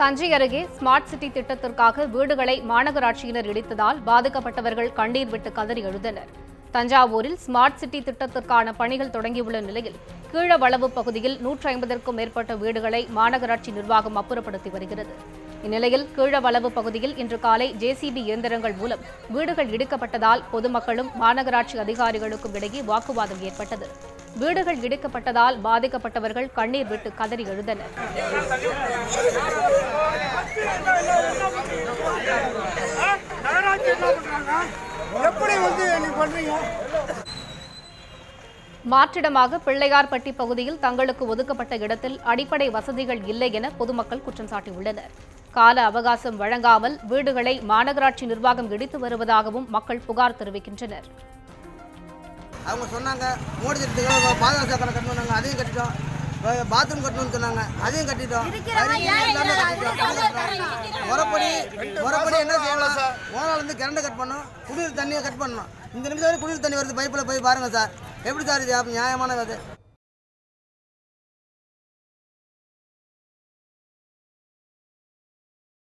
தஞ்சை அருகே smart city திட்டத்திற்காக வீடுகளை மாநகராட்சியினர் இடித்ததால் பாதிக்கப்பட்டவர்கள் கண்ணீர் விட்டு கதறி எழுந்தனர். தஞ்சாவூரில் ஸ்மார்ட் சிட்டி திட்டத்திற்கான பணிகள் தொடங்கியுள்ள நிலையில் கீழவளவு பகுதியில் நூற்றி ஐம்பதற்கும் மேற்பட்ட வீடுகளை மாநகராட்சி நிர்வாகம் அப்புறப்படுத்தி வருகிறது. இந்நிலையில் கீழவளவு பகுதியில் இன்று காலை ஜேசிபி இயந்திரங்கள் மூலம் வீடுகள் இடிக்கப்பட்டதால் பொதுமக்களும் மாநகராட்சி அதிகாரிகளுக்கும் இடையே வாக்குவாதம் ஏற்பட்டது. வீடுகள் இடிக்கப்பட்டதால் பாதிக்கப்பட்டவர்கள் கண்ணீர் விட்டு கதறி எழுந்தனர். நகராட்சி என்ன பண்றாங்க எப்படி வந்து நீ பண்றீங்க மாற்றிடமாக பிள்ளையார்பட்டி பகுதியில் தங்களுக்கு ஒதுக்கப்பட்ட இடத்தில் அடிப்படை வசதிகள் இல்லை என பொதுமக்கள் குற்றம் சாட்டியுள்ளனர். கால அவகாசம் வழங்காமல் வீடுகளை மாநகராட்சி நிர்வாகம் இடித்து வருவதாகவும் மக்கள் புகார் தெரிவிக்கின்றனர். அவங்க சொன்னாங்க மோடி திட்டத்துக்கு பாதுகாப்பு கட்டணும்னாங்க அதையும் கட்டிட்டோம். பாத்ரூம் கட்டணும்னு சொன்னாங்க அதையும் கட்டிட்டோம். முறைப்படி முறைப்படி என்ன செய்யலாம் ஓனால் வந்து கரண்டை கட் பண்ணணும் குடிநீர் தண்ணியை கட் பண்ணணும். இந்த நிமிஷம் குடிநீர் தண்ணி வருது பைப்பில் போய் பாருங்கள் சார். எப்படி சார் இது? நியாயமான இது